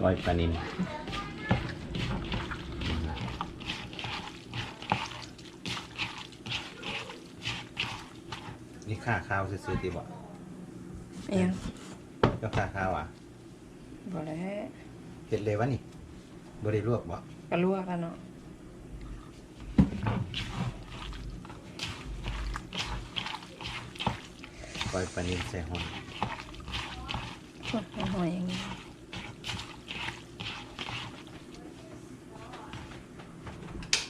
ก้อยปลานินนี่ค่าข้าวซื้อๆตีบ่เอียงก็ค่าข้าวอะบ่แล้วเห็ดเลยวะนี่บริลวกบ่ก็ลวกแล้วเนาะก้อยปลานินใส่หอยหอยอย่างนี้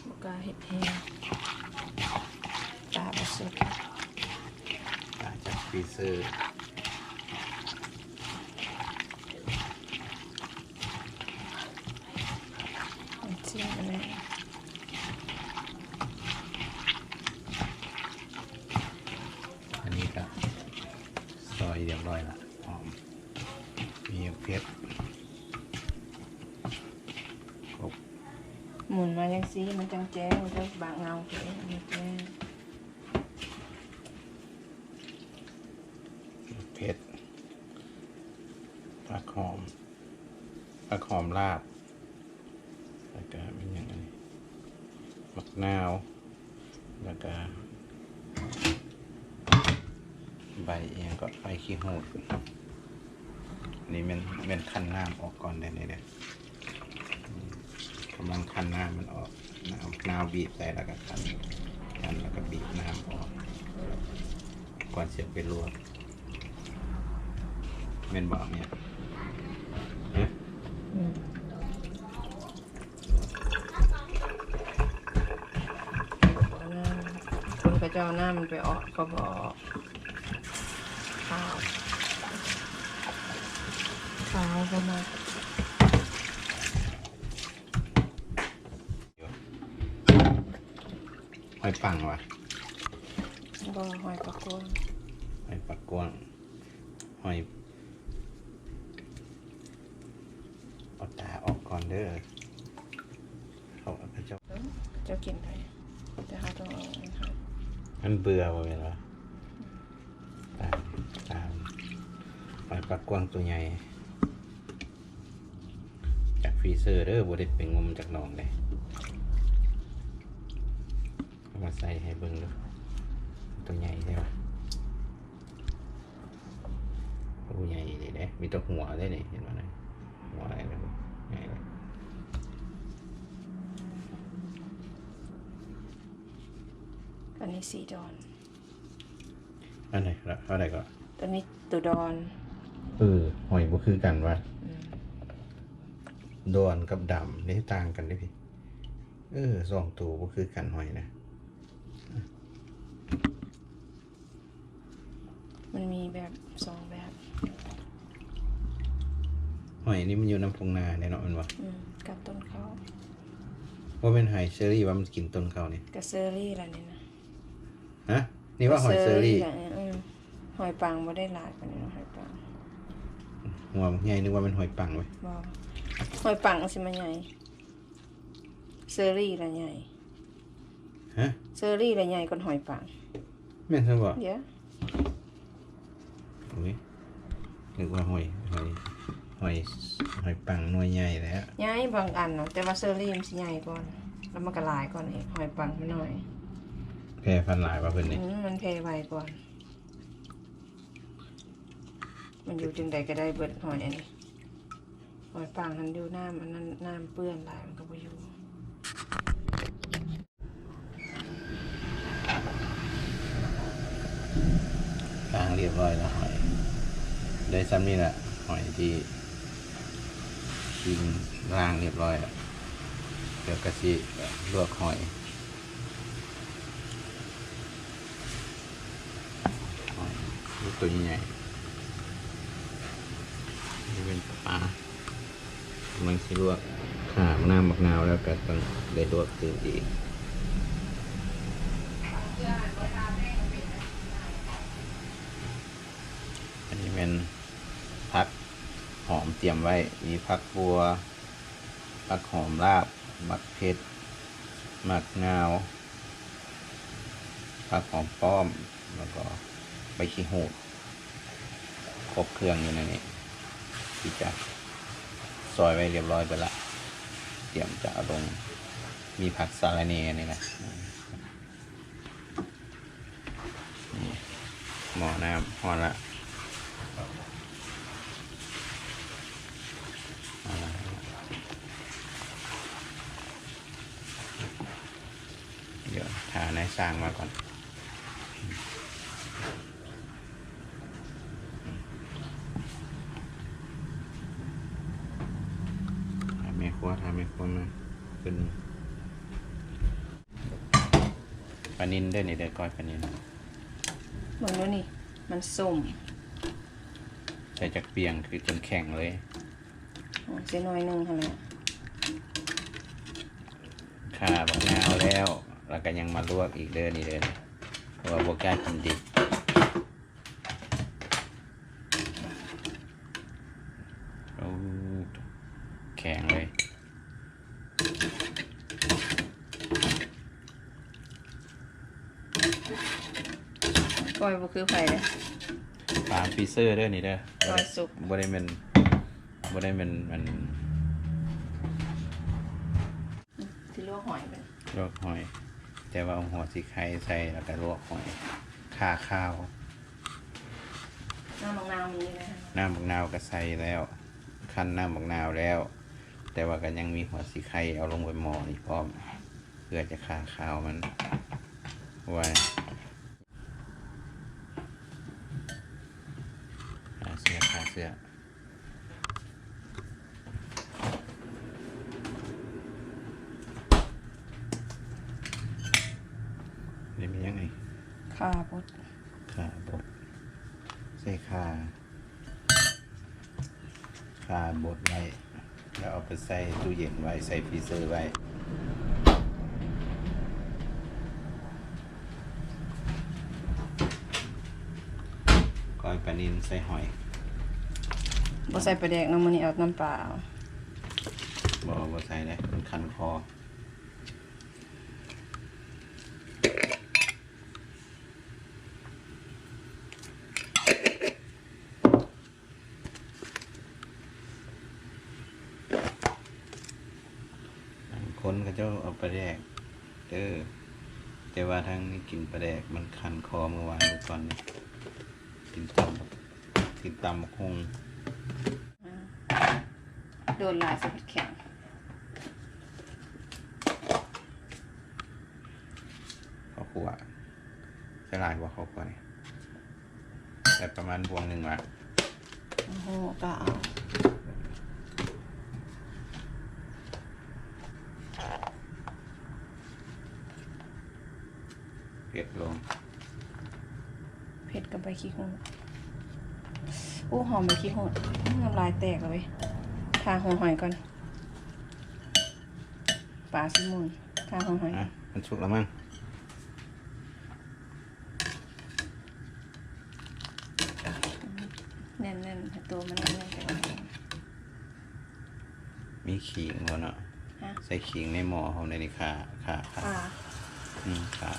บุ กล้าเห็ดแห้งตาบสุดตาจากฟรีเซอร์ มันจิ้มอันนี้ อันนี้ก็ซอยเรียบร้อยละหอม มีเพชรครบ หมุนมายังซีมันจังแจ้งมันจะบางเงาเฉยมันแจ้งเพชรผักหอมผักหอมลาบแล้วก็เป็นอย่างไรมะนาวแล้วก็ใบเอียงก็ใบขี้หูดอันนี้เป็นเป็นคั้นน้ำออกก่อนได้เลยเด้อ กำลังคั้นน้ำมันออกน้ำน้ำบีบใส่แล้วก็คั้นคั้นแล้วก็บีบน้ำออก ก่อนเสียบไปลวกเม่นบอกเนี่ยเอ๊ะอืมเอาน้ำคนกระเจ้าหน้ามันไปออกก็บออกข้าวข้าวก็มา หอยปังวะก็หอยปลากวนหอยปักกวางหอยเอาตาออกก่อนเด้อเขาพระเจ้าเจ้ากินได้แต่เขาต้องเอาอันค่ะมันเบื่อบ่เวลาตามตามหอยปักกวางตัวใหญ่จากฟรีเซอร์เด้อบ่ได้ไปงมจากหนองเลยเอา มาใส่ให้เบิ่งดูตัวใหญ่ใช่ปะตัวใหญ่เลยเด้มีตัวหัวได้นี่เห็นไหมนะหัวอะไรนะใหญ่เลยอันนี้สีดอนอันไหนละเท่าไหร่ก็ตัวนี้ตัวดอนเออหอยบ่คือกันว่าอืมดอนกับดำนี่ต่างกันเด้พี่เออสองตัวบ่คือกันหอยนะ มันมีแบบสองแบบหอยนี่มันอยู่น้ำพงนาเนี่ยเนาะมันว่าอืมกับต้นเขาว่าเป็นหอยเชอรี่ว่ามันกินต้นเขาเนี่ยกับเซอรี่อะไรนี่นะฮะนี่ว่าหอยเชอรี่แหละอืมหอยปังไม่ได้หลายกว่านี้เนาะหอยปังหัวมันใหญ่นึกว่าเป็นหอยปังเว้ยบอกหอยปังสิมันใหญ่เซอรี่ละใหญ่ฮะเซอรี่ละใหญ่กว่าหอยปังแม่นซะบ่เดี๋ยว อุ้ยนึกว่าหอยหอยหอยหอยปังหน่วยใหญ่แล้วใหญ่บางอันเนาะแต่ว่าเซอรี่มันสิใหญ่ก่อนแล้วมันก็หลายก่อนอีกหอยปังมันหน่อยแพร่พันหลายว่าเพิ่นนี่อืมมันเพไวก่อนมันอยู่จึงใดก็ได้เบิดหอยอันนี้หอยปังมันอยู่น้ำอันนั้นน้ำเปื้อนหลายมันก็บ่อยู่ล้างเรียบร้อยแล้วหอย ได้ซ้ำนี่แหละหอยที่กินล้างเรียบร้อยแล้วเดี๋ยวกะสิลวกหอยหอยลูกตัวใหญ่นี่เป็นปลามันสิลวกขามน้ำมักนาวแล้วก็ต้องได้ลวกตื่นอีกอันนี้เป็น เตรียมไว้ มีผักบัวผักหอมลาบมักเผ็ดมักนาวผักหอมป้อม แล้วก็ใบขี้หูดครบเครื่องอยู่ในนี้ที่จะซอยไว้เรียบร้อยไปละ เตรียมจะเอาลง มีผักสาลาเนนี่นะนี่หม้อน้ำหอละเอาละเดี๋ยวทานาย สร้างมาก่อนทำไม่ครัวทำไม่ครัวมาเป็นปลานินด้วยนี่เด้อก้อยปลานินเบิ่งดูนี่ มันส้มใส่จากเปียงคือจนแข็งเลยอ๋อเสียน้อยหนึงเท่านั้นข่าบักนาวแล้ว แล้วก็ยังมาลวกอีกเด้อนี่เด้อนี่เพราะว่าบวกล้ากินดิบโอ้แข็งเลยก้อยบ่คือไผเด้ปลาฟีเซอร์เด้อนี่เด้อก้อยสุกบ่ได้เป็นบ่ได้เป็นมันที่ลวกหอยเป็นลวกหอย แต่ว่าเอาหัวสีไข่ใส่แล้วก็ลวกหอยข่าข้าว น้ำมะนาวมีนะฮะน้ำบักนาวก็ใส่แล้ว คั้นน้ำบักนาวแล้ว แต่ว่าก็ยังมีหัวสีไข่เอาลงไปหม้ออีกพร้อม เพื่อจะข่าข้าวมันไว้ขาเสื้อขาเสื้อนี่มียังไง ข้าบดขาบดใส่ขาขาบดไว้ แล้วเอาไปใส่ตู้เย็นไว้ ใส่ฟรีเซอร์ไว้ก้อยปลานินใส่หอยบ่ใส่ปลาแดกน้ำมันนี่เอาน้ำปลาเอาบอกว่าใส่เลยมันคันคอ บางคนก็จะเอาปลาแดกเด้อแต่ว่าทางนี้กินปลาแดกมันคันคอเมื่อวานเมื่อก่อนนี่กินตำกินตำบักคงโดนลายสะเพ็ดแข็งข้าวคั่วใส่หลายกว่าข้าวคั่วนี่แต่ประมาณพวงหนึ่งละโอ้โหก็เอา เผ็ด ลง เผ็ดกับใบขี้หูดโอ้หอมใบขี้หูดอื้อน้ำลายแตกเลยเว้ยทาหัวหอยก่อนปลาซิมุนทาหัวหอยอะมันสุกแล้วมั้งแน่นๆให้ตัวมันแน่นๆไปก่อนมีขิงก่อนเนาะฮะใส่ขิงในหม้อเขาในนี่ขาขาขาปลาอืมขา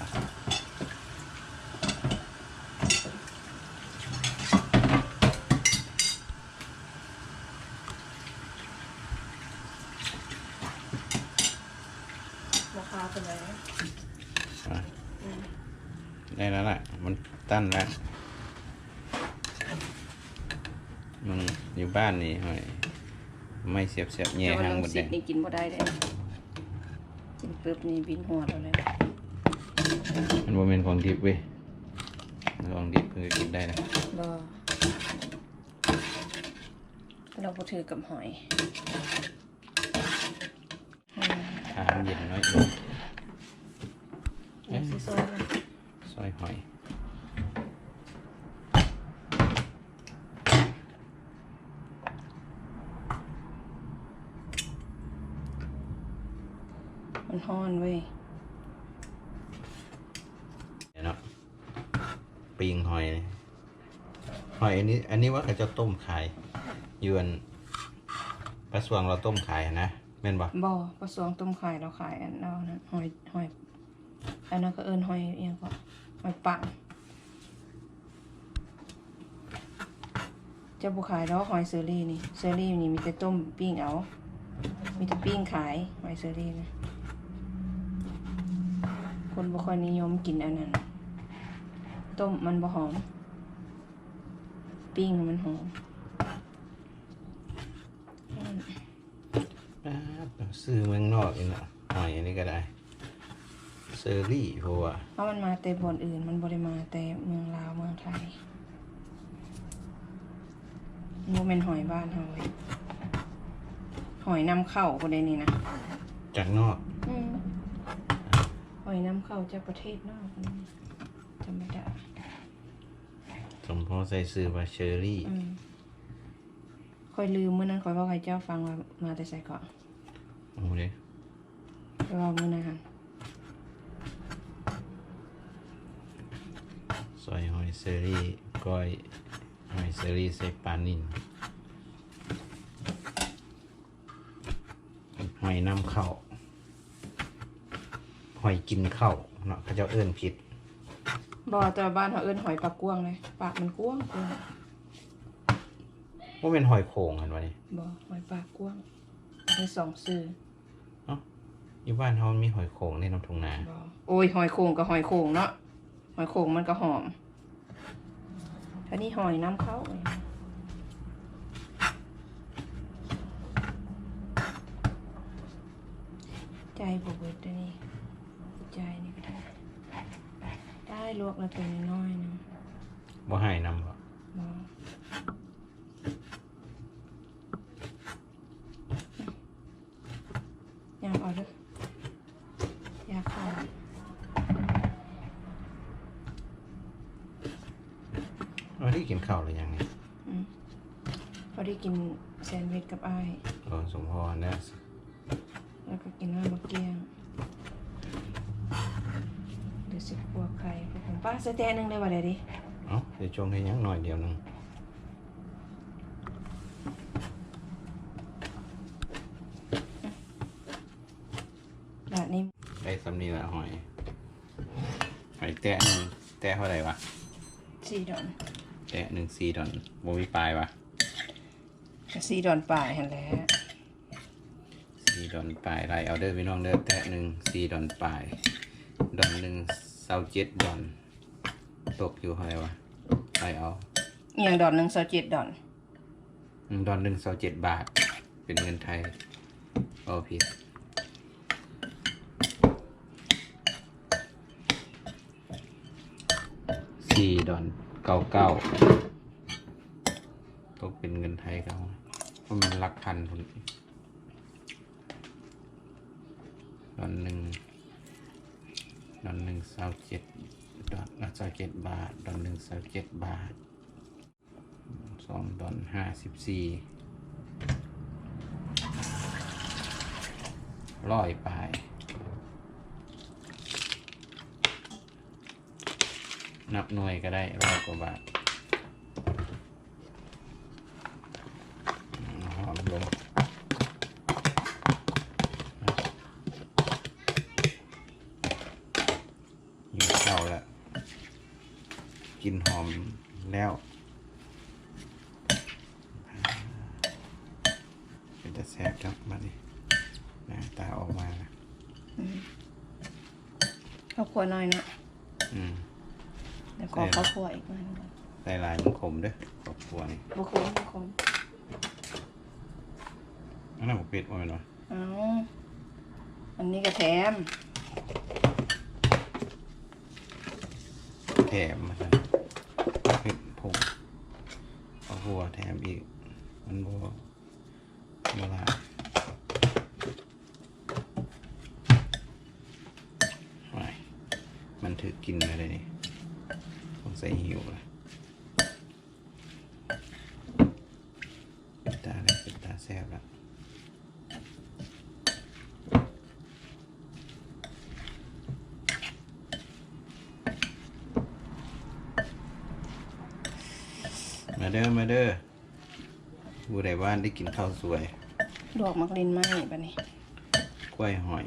ราคาเป็นไร อะได้แล้วล่ะ มัน ตั้นแล้วมันอยู่บ้านนี่หอยไม่เสียบเสียบแง่แต่ว่าหางลงหมดสิแดทงนี่กินบ่ได้เลยกินปุ๊บนี่บินหัวเราเลยมันโมเมนของดิบเว้ยของดิบคือกินได้นะบ่เราบ่ถือกับหอยอืมอาหารเย็นน้อยลงเอาสิซอยมันซอยหอย มันฮ้อนเว้ยเดี๋ยวเนาะปิงหอยนี่หอยอันนี้ อันนี้ว่าเขาจะต้มขายอยวนปลาสวงเราต้มขายนะแม่นบ่บ่ประสวงต้มไข่เราขายอันเอานะหอยหอยอันนั้นก็เอิ้นหอยเอียงก็หอยปังจะบุขายดอกหอยเซอรี่นี่เซอรี่นี่มีแต่ต้มปิ้งเอา มีแต่ปิ้งขายหอยเซอรี่นะ คนบ่ค่อยนิยมกินอันนั้น ต้มมันบ่หอม ปิ้งมันหอมป๊าดซื้อเมืองนอกอีกเนาะหอยอันนี้ก็ได้ เซอรี่เพราะว่าเพราะมันมาแต่บ่อนอื่น มันบ่ได้มาแต่เมืองลาวเมืองไทยมันบ่แม่นหอยบ้านเฮาเว้ยหอยนำเข้าบ่ได้นี่นะ จากนอก อืมหอยนำเข้าจากประเทศนอกนี่ธรรมดาสมพอใส่ซื้อว่าเชอรี่ อืมค่อยลืมมื้อนั้นค่อยเว้าให้เจ้าฟังว่ามาแต่ไสเกาะโอ้เด้ไปเว่ามื้อนั้นหั่นซอยหอยเซอรี่ก้อยหอยเซอรี่ใส่ปลานิ่นหอยน้ำเข้า หอยกินเข้าวเนาะเขาเจ้าเอิ้นผิดบ่แต่ว่าบ้านเฮาเอิ้นหอยปากกวางเลยปากมันกว้างกว้างว่าเป็นหอยโข่งเห็นวะนี่บ่หอยปากกว้างมีสองชื่ออยู่บ้านเขามีหอยโข่งในน้ำทงนาบ่โอ้ยหอยโข่งกับหอยโข่งเนาะหอยโข่งมันก็หอมอันนี้หอยน้ำเข้าเว้ยใจบ่เบิดเด้อนี่ ใจนี่ก็ได้ ได้ลวกแล้วตัวน้อยๆหนึงบ่ให้นำบ่บ่ยามเอาเด้อยาเข้าเราได้กินข้าวหรือยังเนี่ยอืมพอได้กินแซนด์วิชกับอ้ายเออสมพรนะ แล้วก็กินน้ำมะเกียง เดี๋ยวสิพวกไข่พวกผมป้าใส่แตะหนึงได้บ่ได้ดิเอ้าเดี๋ยวจงให้ยังหน่อยเดียวหนึงแบบนี้ได้สำนีละหอย หอยแตะหนึ่งแตะเท่าไหร่วะ สี่ดอนแตะหนึ่งสี่ดอนบ่มีปลายวะก็สี่ดอนปลายหั่นแหละสี่ดอนปลายไรเอาเด้อพี่น้องเด้อแตะหนึ่งสี่ดอนปลาย ดอนหนึ่ง เศร้าเจ็ดดอน ตกอยู่เท่าไหร่วะไรเอาเอียงดอนหนึ่งเศร้าเจ็ดดอนอืมดอนหนึ่งเศร้าเจ็ดบาท เป็นเงินไทยโอ้ผิดสี่ดอนเก้าเก้าตกเป็นเงินไทยเขาเพราะมันหลักพันคนดอนหนึ่ง ดอนหนึ่งเศร้าเจ็ดดอนละเศร้าเจ็ดบาท ดอนหนึ่งเศร้าเจ็ดบาทสองดอนห้าสิบสี่ร้อยไปนับหน่วยก็ได้ร้อยกว่าบาทอืมหอมลงอยู่เข้าแล้ว กินหอมแล้ว เป็น จะแซ่บครับมาดิหน้าตาออกมานะข้าวคั่วน้อยเนาะอืมแล้วก็ข้าวคั่วอีกหน่อยหนึ่งใส่ลายมันขมเด้อครอบครัวนี่บุคคลบุคคลอันนั้นผมปิดไว้หน่อยเอ้าอันนี้ก็แถม แถมมาใส่เผ็ดผงเอาหัวแถมอีก มันบัว บัวลายไม่มันถือกินอะไรนี่ต้องใส่หิวลยตาอะไรเป็นตาแซ่บล้วมาเด้อ มาเด้อผู้ใดบ้านได้กินข้าวสวย ดอกมักลินไหมปะนี่กล้วยหอย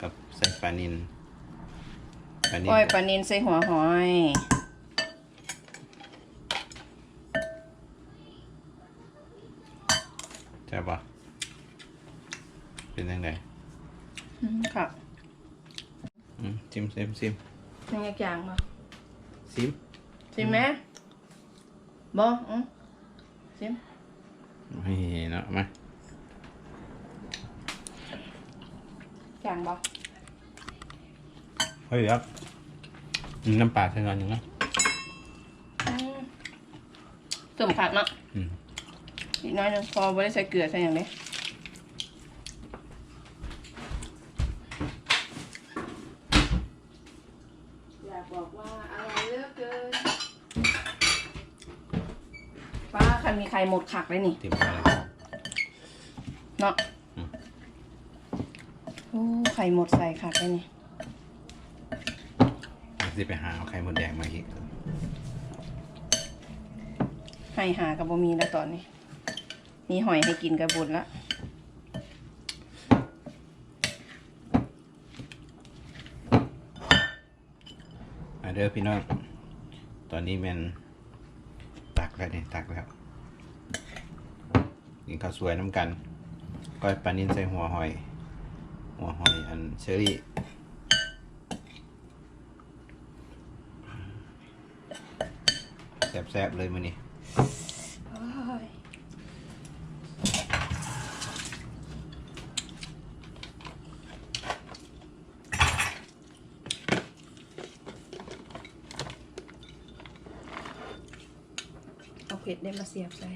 กับใส่ปลานินปลานินก้อยปลานินใส่หัวหอยช่ปะเป็นยังไงอืมค่ะอืมซิมซิมซิมยังไงจางบ่ซิมชิมไหมบ่อืมชิมไม่เนาะมา จางบ่เฮ้ยครับอืมน้ำปลาใส่ก่อนอยู่นะอืมตุ่มผักเนาะอืมอีกน้อยหนึงพอไม่ได้ใส่เกลือใส่อย่างนี้อยากบอกว่าอร่อยเหลือเกินป้าคันมีใครหมดขักเลยนี่ เต็มไปแล้วเนาะ อืมโอ้ไข่หมดใส่ขักเลยนี่สิไปหาเอาไข่มดแดงมาอีกให้หากับบะมีแล้วตอนนี้ มีหอยให้กินกับบุญละมาเด้อพี่น้อง ตอนนี้แมันตักแล้วเนี่ยตักแล้วกินข้าวสวยน้ำกัน ก้อยปลานินใส่หัวหอย หัวหอยอันเชอรี่แซ่บๆเลยมือนี้เอาเผ็ดได้มาเสียบใส่